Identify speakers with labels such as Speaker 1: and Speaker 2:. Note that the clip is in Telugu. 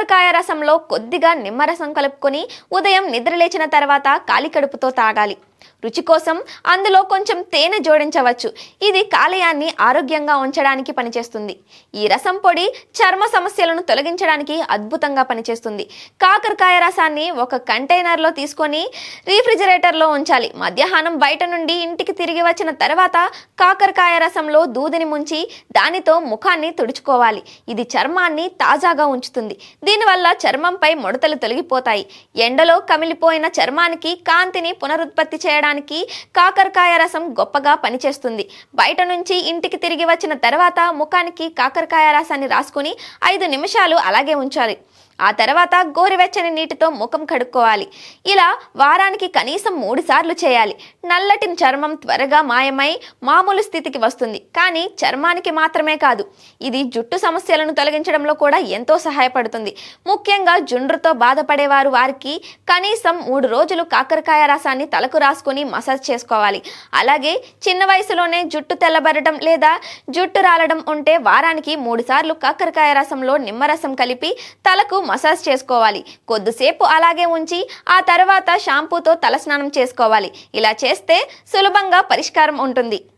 Speaker 1: కాకరకాయ రసంలో కొద్దిగా నిమ్మరసం కలుపుకొని ఉదయం నిద్రలేచిన తర్వాత ఖాళీ కడుపుతో తాగాలి. రుచి కోసం అందులో కొంచెం తేనె జోడించవచ్చు. ఇది కాలేయాన్ని ఆరోగ్యంగా ఉంచడానికి పనిచేస్తుంది. ఈ రసం పొడి చర్మ సమస్యలను తొలగించడానికి అద్భుతంగా పనిచేస్తుంది. కాకరకాయ రసాన్ని ఒక కంటైనర్లో తీసుకొని రీఫ్రిజిరేటర్లో ఉంచాలి. మధ్యాహ్నం బయట నుండి ఇంటికి తిరిగి వచ్చిన తర్వాత కాకరకాయ రసంలో దూదిని ముంచి దానితో ముఖాన్ని తుడుచుకోవాలి. ఇది చర్మాన్ని తాజాగా ఉంచుతుంది. దీనివల్ల చర్మంపై ముడతలు తొలగిపోతాయి. ఎండలో కమిలిపోయిన చర్మానికి కాంతిని పునరుత్పత్తి చేయడానికి కాకరకాయ రసం గొప్పగా పనిచేస్తుంది. బయట నుంచి ఇంటికి తిరిగి వచ్చిన తర్వాత ముఖానికి కాకరకాయ రసాన్ని రాసుకుని ఐదు నిమిషాలు అలాగే ఉంచాలి. ఆ తర్వాత గోరువెచ్చని నీటితో ముఖం కడుక్కోవాలి. ఇలా వారానికి కనీసం మూడు సార్లు చేయాలి. నల్లటి చర్మం త్వరగా మాయమై మామూలు స్థితికి వస్తుంది. కానీ చర్మానికి మాత్రమే కాదు ఇది జుట్టు సమస్యలను తొలగించడంలో కూడా ఎంతో సహాయపడుతుంది. ముఖ్యంగా జుండ్రుతో బాధపడేవారు వారికి కనీసం మూడు రోజులు కాకరకాయ రసాన్ని తలకు రాసుకొని మసాజ్ చేసుకోవాలి. అలాగే చిన్న వయసులోనే జుట్టు తెల్లబడటం లేదా జుట్టు రాలడం ఉంటే వారానికి మూడు సార్లు కాకరకాయ రసంలో నిమ్మరసం కలిపి తలకు మసాజ్ చేసుకోవాలి. కొద్దిసేపు అలాగే ఉంచి ఆ తర్వాత షాంపూతో తలస్నానం చేసుకోవాలి. ఇలా చేస్తే సులభంగా పరిష్కారం ఉంటుంది.